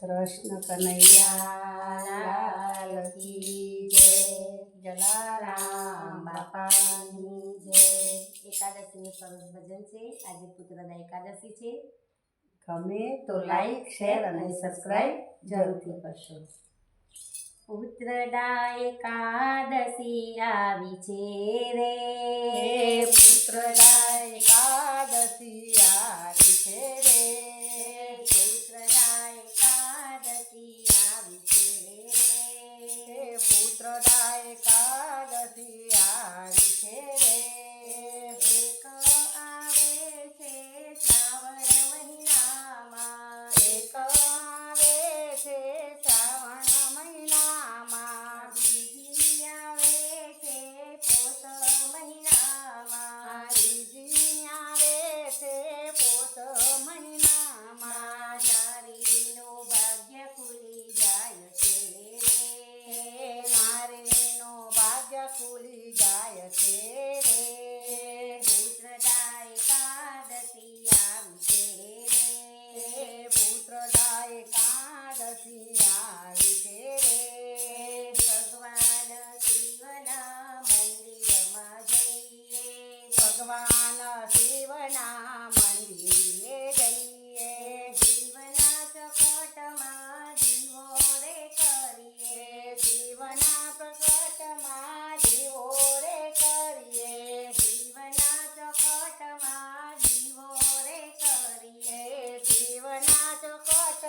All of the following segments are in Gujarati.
કૃષ્ણ કનૈયાલાલ જય, જલારામ બાપાની જય. એકાદશીનું સરસ ભજન છે. આજે પુત્રદા એકાદશી છે. ગમે તો લાઈક શેર અને સબસ્ક્રાઈબ જરૂરથી કરશો. પુત્રદા એકાદશી આવી છે રે. પુત્રદા એકાદશી. કાગથી હારી છે રે.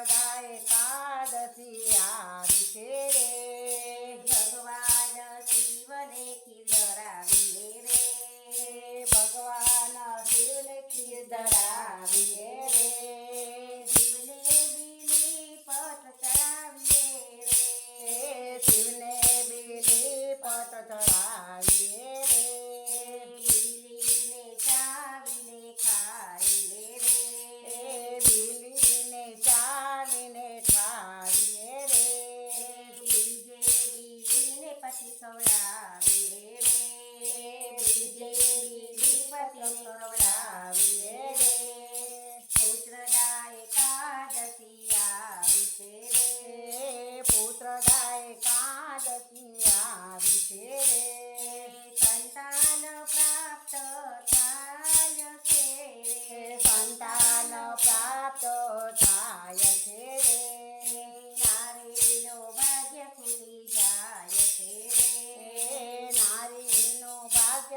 સદાય કાળથી આવી છે ભગવાન શિવને ખીધરાવી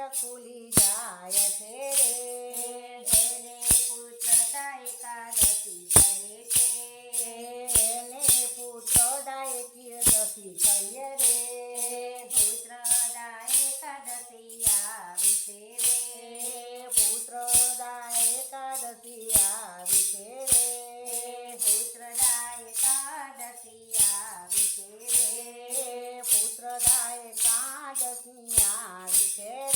द्वार खुली जाय फेरे। हेले पुत्रदा एकादशी सहे छे हेले पुत्रदा एकादशी कहिए रे पुत्रदा एकादशी आवी छे रे पुत्र पुत्रदा एकादशी आवी छे रे पुत्र पुत्रदा एकादशी आवी छे रे पुत्र पुत्रदा एकादशी आवी छे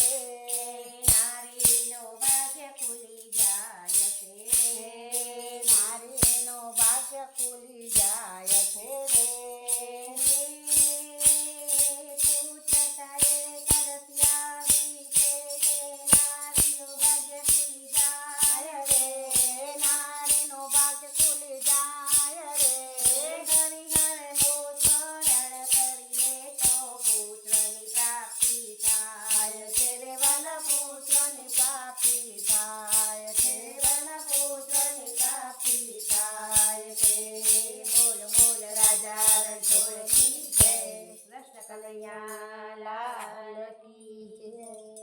કૃષ્ણ કલૈયા લાલ કી જય